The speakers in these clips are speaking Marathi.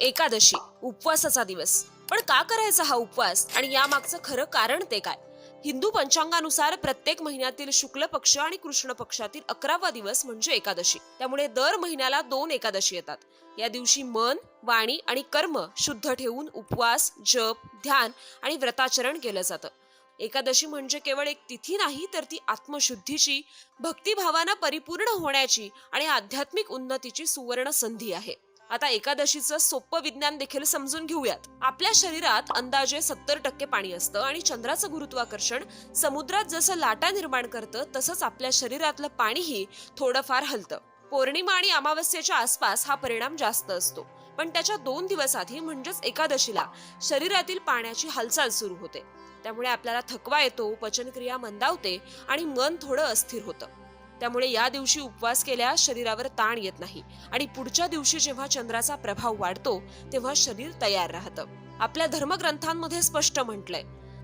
एकादशी उपवासाचा दिवस. पण का करायचा हा उपवास आणि यामागचं खरं कारण ते काय? हिंदू पंचांगानुसार प्रत्येक महिन्यातील शुक्ल पक्ष आणि कृष्ण पक्षातील अकरावा दिवस म्हणजे एकादशी. त्यामुळे दर महिन्याला दोन एकादशी येतात. या दिवशी मन वाणी आणि कर्म शुद्ध ठेवून उपवास जप ध्यान आणि व्रताचरण केलं जातं. एकादशी म्हणजे केवळ एक तिथी नाही तर ती आत्मशुद्धीची भक्तिभावानं परिपूर्ण होण्याची आणि आध्यात्मिक उन्नतीची सुवर्ण संधी आहे. आता एकादशीचं सोपं विज्ञान देखील समजून घेऊयात. आपल्या शरीरात अंदाजे सत्तर टक्के पाणी असतं आणि चंद्राचं गुरुत्वाकर्षण समुद्रात जसं लाटा निर्माण करतं तसंच आपल्या शरीरातलं पाणीही थोडंफार हलतं. पौर्णिमा आणि अमावस्येच्या आसपास हा परिणाम जास्त असतो. पण त्याच्या दोन दिवस आधी म्हणजेच एकादशीला शरीरातील पाण्याची हालचाल सुरू होते. त्यामुळे आपल्याला थकवा येतो पचनक्रिया मंदावते आणि मन थोडं अस्थिर होतं. त्यामुळे या दिवशी उपवास केल्यास शरीरावर ताण येत नाही. आणि पुढच्या दिवशी जेव्हा चंद्राचा प्रभाव वाढतो तेव्हा शरीर तयार राहतं. आपल्या धर्मग्रंथांमध्ये स्पष्ट म्हटलंय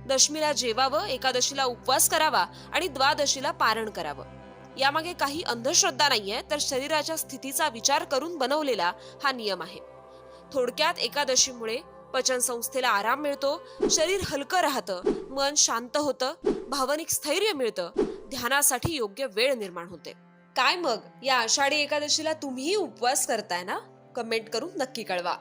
दशमीला जेवावं एकादशीला उपवास करावा आणि द्वादशीला पारण करावं. यामागे काही अंधश्रद्धा नाहीये तर शरीराच्या स्थितीचा विचार करून बनवलेला हा नियम आहे. थोडक्यात एकादशीमुळे पचन संस्थेला आराम मिळतो शरीर हलकं राहतं मन शांत होतं भावनिक स्थैर्य मिळतं ध्यानासाठी योग्य वेळ निर्माण होते. काय मग? या आषाढी एकादशीला तुम्ही उपवास करताय ना? कमेंट करून नक्की कळवा.